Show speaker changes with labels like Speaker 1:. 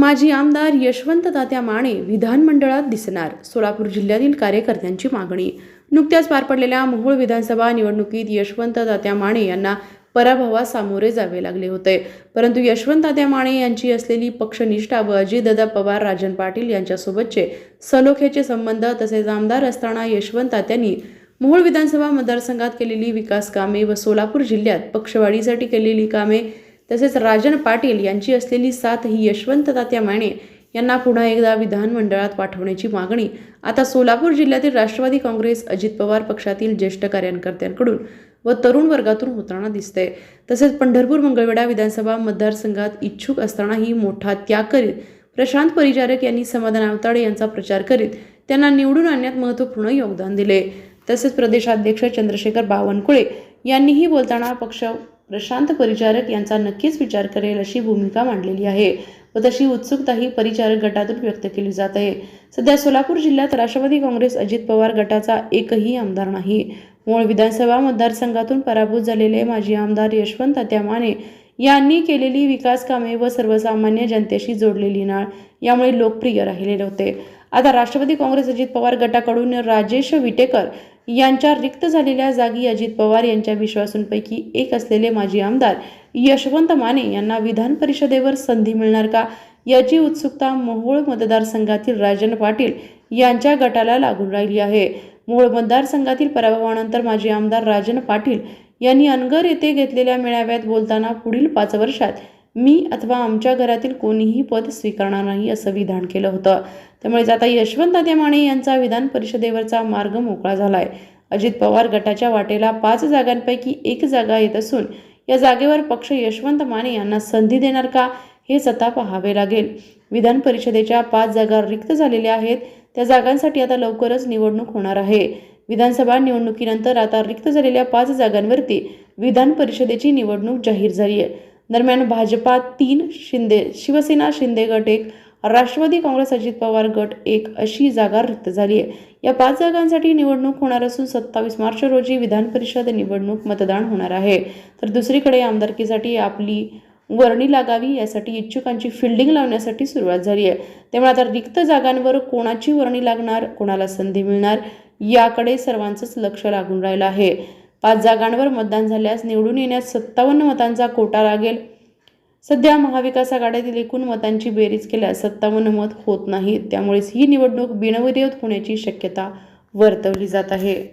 Speaker 1: माजी आमदार यशवंत तात्या माने विधानमंडळात दिसणार सोलापूर जिल्ह्यातील कार्यकर्त्यांची मागणी. नुकत्याच पार पडलेल्या मोहोळ विधानसभा निवडणुकीत यशवंत तात्या माने यांना पराभवास सामोरे जावे लागले होते. परंतु यशवंत तात्या माने यांची असलेली पक्षनिष्ठा व अजितदादा पवार राजन पाटील यांच्यासोबतचे सलोख्याचे संबंध तसेच आमदार असताना यशवंत तात्यांनी मोहोळ विधानसभा मतदारसंघात केलेली विकास कामे व सोलापूर जिल्ह्यात पक्षवाढीसाठी केलेली कामे तसेच राजन पाटील यांची असलेली साथ ही यशवंत तात्या माने यांना पुन्हा एकदा विधानमंडळात पाठवण्याची मागणी आता सोलापूर जिल्ह्यातील राष्ट्रवादी काँग्रेस अजित पवार पक्षातील ज्येष्ठ कार्यकर्त्यांकडून व तरुण वर्गातून होताना दिसते तसेच पंढरपूर मंगळवेढा विधानसभा मतदारसंघात इच्छुक असतानाही मोठा त्याग करीत प्रशांत परिचारक यांनी समाधान आवताडे यांचा प्रचार करीत त्यांना निवडून आणण्यात महत्त्वपूर्ण योगदान दिले. तसेच प्रदेशाध्यक्ष चंद्रशेखर बावनकुळे यांनीही बोलताना पक्ष प्रशांत परिचारक यांचा नक्कीच विचार करेल अशी भूमिका मांडलेली आहे व तशी उत्सुकताही परिचारक गटातून व्यक्त केली जात आहे. सध्या सोलापूर जिल्ह्यात राष्ट्रवादी काँग्रेस अजित पवार गटाचा एकही आमदार नाही. मूळ विधानसभा मतदारसंघातून पराभूत झालेले माजी आमदार यशवंत त्यामाने यांनी केलेली विकास कामे व सर्वसामान्य जनतेशी जोडलेली नाळ यामुळे लोकप्रिय राहिलेले होते. आता राष्ट्रवादी काँग्रेस अजित पवार गटाकडून राजेश विटेकर यांच्या रिक्त झालेल्या जागी अजित पवार यांच्या विश्वासूंपैकी एक असलेले माजी आमदार यशवंत माने यांना विधान परिषदेवर संधी मिळणार का? याची उत्सुकता मोहोळ मतदारसंघातील राजन पाटील यांच्या गटाला लागून राहिली आहे. मोहोळ मतदारसंघातील पराभवानंतर माजी आमदार राजन पाटील यांनी अनगर येथे घेतलेल्या मेळाव्यात बोलताना पुढील पाच वर्षात मी अथवा आमच्या घरातील कोणीही पद स्वीकारणार नाही असं विधान केलं होतं. त्यामुळेच आता यशवंत माने यांचा विधान परिषदेवरचा मार्ग मोकळा झालाय. अजित पवार गटाच्या वाटेला पाच जागांपैकी एक जागा येत असून या जागेवर पक्ष यशवंत माने यांना संधी देणार का हेच आता पाहावे लागेल. विधान परिषदेच्या पाच जागा रिक्त झालेल्या आहेत. त्या जागांसाठी आता लवकरच निवडणूक होणार आहे. विधानसभा निवडणुकीनंतर आता रिक्त झालेल्या पाच जागांवरती विधान परिषदेची निवडणूक जाहीर झाली आहे दरम्यान भाजपा तीन शिंदे शिवसेना शिंदे गट एक राष्ट्रवादी काँग्रेस अजित पवार गट एक अशी जागा रिक्त झाली आहे. या पाच जागांसाठी निवडणूक होणार असून सत्तावीस मार्च रोजी विधान परिषद निवडणूक मतदान होणार आहे. तर दुसरीकडे आमदारकीसाठी आपली वर्णी लागावी यासाठी इच्छुकांची फिल्डिंग लावण्यासाठी सुरुवात झाली आहे. त्यामुळे आता रिक्त जागांवर कोणाची वर्णी लागणार कोणाला संधी मिळणार याकडे सर्वांचंच लक्ष लागून राहिलं आहे. पाच जागांवर मतदान झाल्यास निवडून येण्यास सत्तावन्न मतांचा कोटा लागेल. सध्या महाविकास आघाडीतील एकूण मतांची बेरीज केल्यास सत्तावन्न मत होत नाहीत. त्यामुळेच ही निवडणूक बिनविरोध होण्याची शक्यता वर्तवली जात आहे.